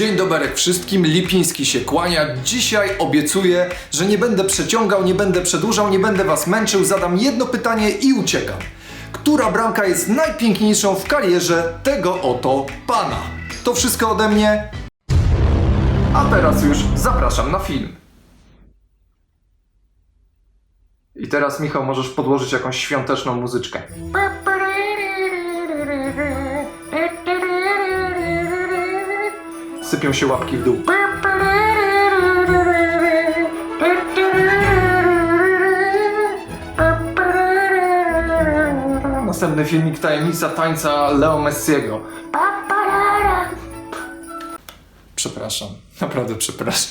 Dzień dobry wszystkim, Lipiński się kłania. Dzisiaj obiecuję, że nie będę przeciągał, nie będę przedłużał, nie będę was męczył. Zadam jedno pytanie i uciekam. Która bramka jest najpiękniejszą w karierze tego oto pana? To wszystko ode mnie. A teraz już zapraszam na film. I teraz, Michał, możesz podłożyć jakąś świąteczną muzyczkę. Sypią się łapki w dół. Następny filmik Tajemnica Tańca Leo Messiego. Przepraszam, naprawdę przepraszam.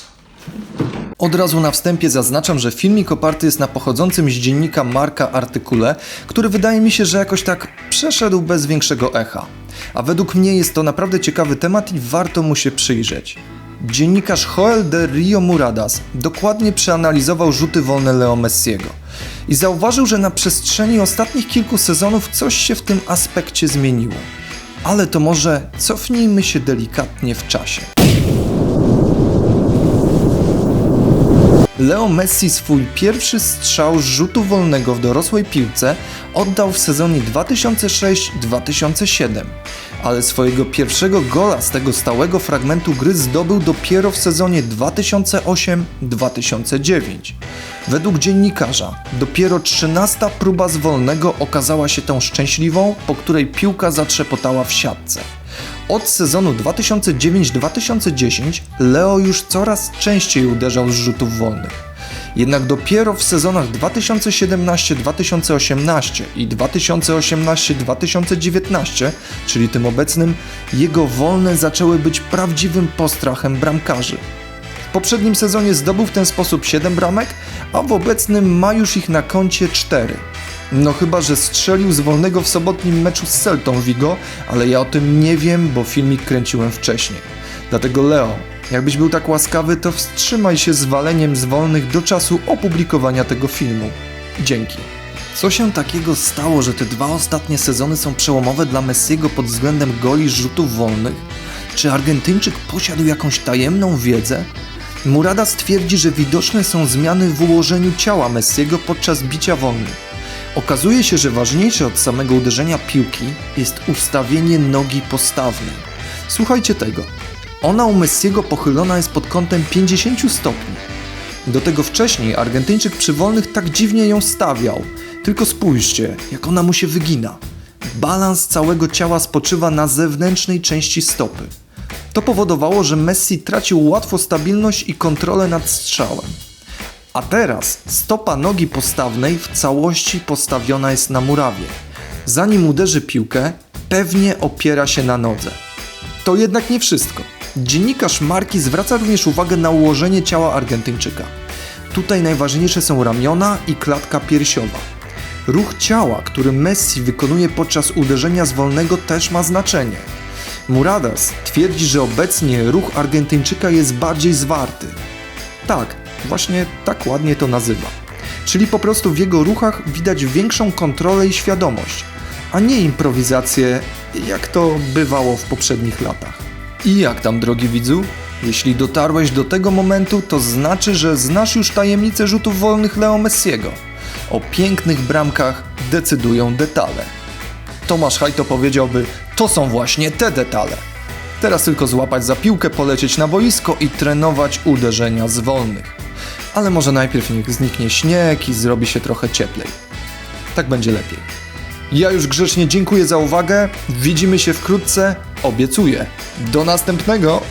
Od razu na wstępie zaznaczam, że filmik oparty jest na pochodzącym z dziennika Marka artykule, który wydaje mi się, że jakoś tak przeszedł bez większego echa. A według mnie jest to naprawdę ciekawy temat i warto mu się przyjrzeć. Dziennikarz Joel de Rio Muradas dokładnie przeanalizował rzuty wolne Leo Messiego i zauważył, że na przestrzeni ostatnich kilku sezonów coś się w tym aspekcie zmieniło. Ale to może cofnijmy się delikatnie w czasie. Leo Messi swój pierwszy strzał z rzutu wolnego w dorosłej piłce oddał w sezonie 2006-2007, ale swojego pierwszego gola z tego stałego fragmentu gry zdobył dopiero w sezonie 2008-2009. Według dziennikarza dopiero 13 próba z wolnego okazała się tą szczęśliwą, po której piłka zatrzepotała w siatce. Od sezonu 2009-2010 Leo już coraz częściej uderzał z rzutów wolnych. Jednak dopiero w sezonach 2017-2018 i 2018-2019, czyli tym obecnym, jego wolne zaczęły być prawdziwym postrachem bramkarzy. W poprzednim sezonie zdobył w ten sposób 7 bramek, a w obecnym ma już ich na koncie 4. No chyba, że strzelił z wolnego w sobotnim meczu z Celtą Vigo, ale ja o tym nie wiem, bo filmik kręciłem wcześniej. Dlatego Leo, jakbyś był tak łaskawy, to wstrzymaj się z waleniem z wolnych do czasu opublikowania tego filmu. Dzięki. Co się takiego stało, że te dwa ostatnie sezony są przełomowe dla Messiego pod względem goli rzutów wolnych? Czy Argentyńczyk posiadł jakąś tajemną wiedzę? Murada stwierdzi, że widoczne są zmiany w ułożeniu ciała Messiego podczas bicia wolnych. Okazuje się, że ważniejsze od samego uderzenia piłki jest ustawienie nogi postawnej. Słuchajcie tego. Ona u Messiego pochylona jest pod kątem 50 stopni. Do tego wcześniej Argentyńczyk przy wolnych tak dziwnie ją stawiał. Tylko spójrzcie, jak ona mu się wygina. Balans całego ciała spoczywa na zewnętrznej części stopy. To powodowało, że Messi tracił łatwo stabilność i kontrolę nad strzałem. A teraz stopa nogi postawnej w całości postawiona jest na murawie. Zanim uderzy piłkę, pewnie opiera się na nodze. To jednak nie wszystko. Dziennikarz Marki zwraca również uwagę na ułożenie ciała Argentyńczyka. Tutaj najważniejsze są ramiona i klatka piersiowa. Ruch ciała, który Messi wykonuje podczas uderzenia z wolnego też ma znaczenie. Muradas twierdzi, że obecnie ruch Argentyńczyka jest bardziej zwarty. Tak, właśnie tak ładnie to nazywa. Czyli po prostu w jego ruchach widać większą kontrolę i świadomość, a nie improwizację, jak to bywało w poprzednich latach. I jak tam, drogi widzu? Jeśli dotarłeś do tego momentu, to znaczy, że znasz już tajemnicę rzutów wolnych Leo Messiego. O pięknych bramkach decydują detale. Tomasz Hajto powiedziałby, to są właśnie te detale. Teraz tylko złapać za piłkę, polecieć na boisko i trenować uderzenia z wolnych. Ale może najpierw niech zniknie śnieg i zrobi się trochę cieplej. Tak będzie lepiej. Ja już grzecznie dziękuję za uwagę. Widzimy się wkrótce. Obiecuję. Do następnego.